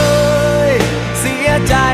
ย